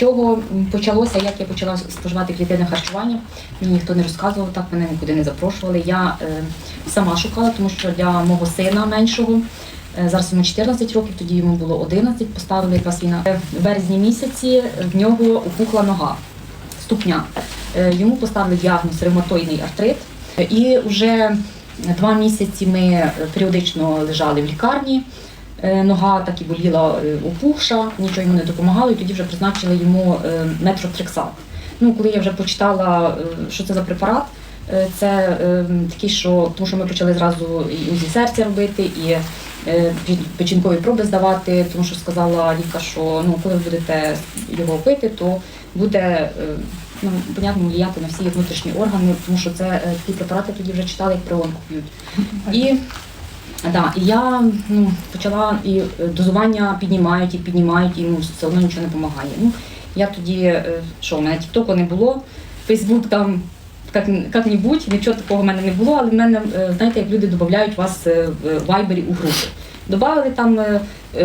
чого почалося, як я почала споживати клітинне харчування. Мені ніхто не розказував, так мене нікуди не запрошували. Я е, сама шукала, тому що для мого сина меншого. е, Зараз йому 14 років, тоді йому було 11, поставили якраз війна. Е, В березні місяці в нього опухла нога, ступня. Е, Йому поставили діагноз ревматоїдний артрит. Е, І вже два місяці ми е, періодично лежали в лікарні. Е, Нога так і боліла е, опухша, нічого йому не допомагало, і тоді вже призначили йому е, метротрексат. Ну, коли я вже почитала, що це за препарат, це такий, що тому що ми почали зразу і УЗІ серця робити, і печінкові проби здавати, тому що сказала лікар, що ну, коли ви будете його пити, то буде ну, понятно, влияти на всі внутрішні органи, тому що це такі препарати тоді вже читали, як при онку п'ють. І Да, і я ну, почала і е, дозування піднімають, і піднімають, і ну, все одно нічого не допомагає. Ну, я тоді, е, що, у мене тіктоку не було, Фейсбук там як- як-небудь, нічого такого в мене не було, але в мене, е, знаєте, як люди додають вас в вайбері у групи. Добавили там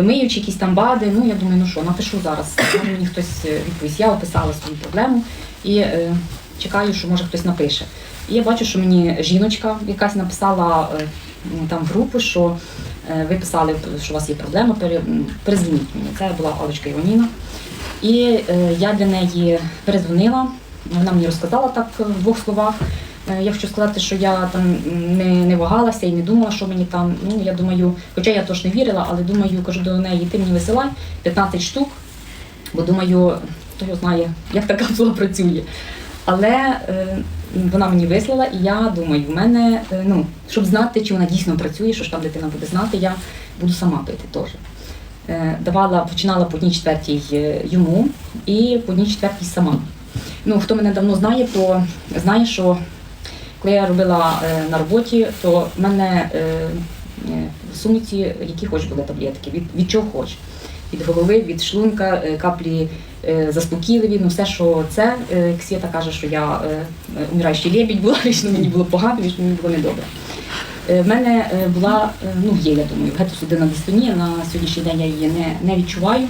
миючі якісь там бади, ну я думаю, ну що, напишу зараз, може мені хтось відповість. Я описала свою проблему і е, чекаю, що може хтось напише. І я бачу, що мені жіночка якась написала там групу, що е, ви писали, що у вас є проблема, перезвоніть мені. Це була Алочка Іваніна. І е, я для неї перезвонила, вона мені розказала так в двох словах. Е, Я хочу сказати, що я там не, не вагалася і не думала, що мені там. Ну я думаю, хоча я теж не вірила, але думаю, кажу до неї, ти мені висилай 15 штук, бо думаю, хто його знає, як така капсула працює. Але е, вона мені вислала, і я думаю, в мене, е, ну, щоб знати, чи вона дійсно працює, що ж там дитина буде знати, я буду сама пити теж. Е, давала, починала по одній четвертій йому і по одній четвертій сама. Ну, хто мене давно знає, то знає, що коли я робила на роботі, то в мене в сумці які хоч були таблетки, від, від чого хоч. Від голови, від шлунка, каплі заспокійливі, ну все, що це. Е, Ксєта каже, що я е, е, умираючий лебідь була, що мені було погано, що мені було недобре. Е, В мене е, була, е, ну є, я думаю, гетосудинна дистонія, на сьогоднішній день я її не, не відчуваю.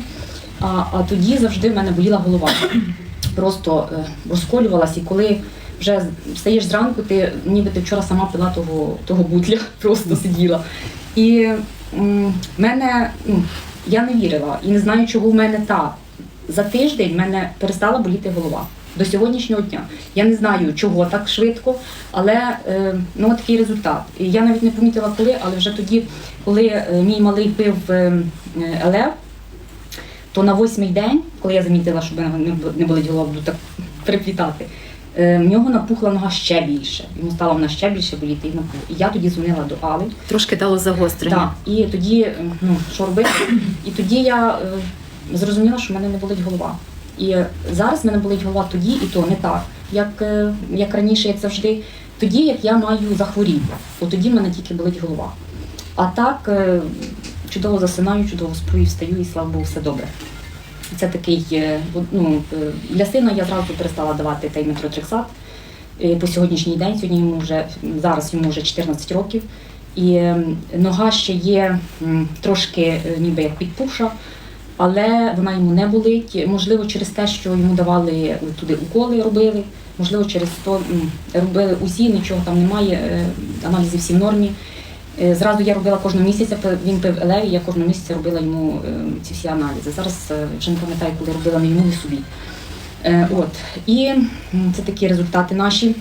А, а тоді завжди в мене боліла голова. Просто е, розколювалась, і коли вже встаєш зранку, ти ніби ти вчора сама пила того, того бутля, просто сиділа. І в мене, ну, я не вірила і не знаю, чого в мене так. За тиждень в мене перестала боліти голова до сьогоднішнього дня. Я не знаю, чого так швидко, але е, ну, такий результат. І я навіть не помітила коли, але вже тоді, коли е, мій малий пив е, е, то на восьмий день, коли я замітила, що в мене не болить голова, буду так приплітати, е, в нього напухла нога ще більше. Йому стало вона ще більше боліти і. І я тоді дзвонила до Али. Трошки дало загострення. Так, і тоді, ну, що робити? І тоді я зрозуміла, що в мене не болить голова. І зараз в мене болить голова тоді і то не так, як, е, як раніше, як завжди. Тоді, як я маю захворіти, от тоді в мене тільки болить голова. А так е, чудово засинаю, чудово сплю і встаю, і слава Богу, все добре. Це такий, е, ну, для сина я зразу перестала давати той метротрексат по сьогоднішній день. Сьогодні йому вже зараз йому вже 14 років. І е, нога ще є трошки ніби як підпухша, але вона йому не болить. Можливо, через те, що йому давали туди уколи, робили. Можливо, через то робили УЗІ, нічого там немає, е, аналізи всі в нормі. Е, Зразу я робила кожного місяця, він пив елеві, я кожного місяця робила йому е, ці всі аналізи. Зараз е, вже не пам'ятаю, коли робила не йому і собі. Е, От. І це такі результати наші.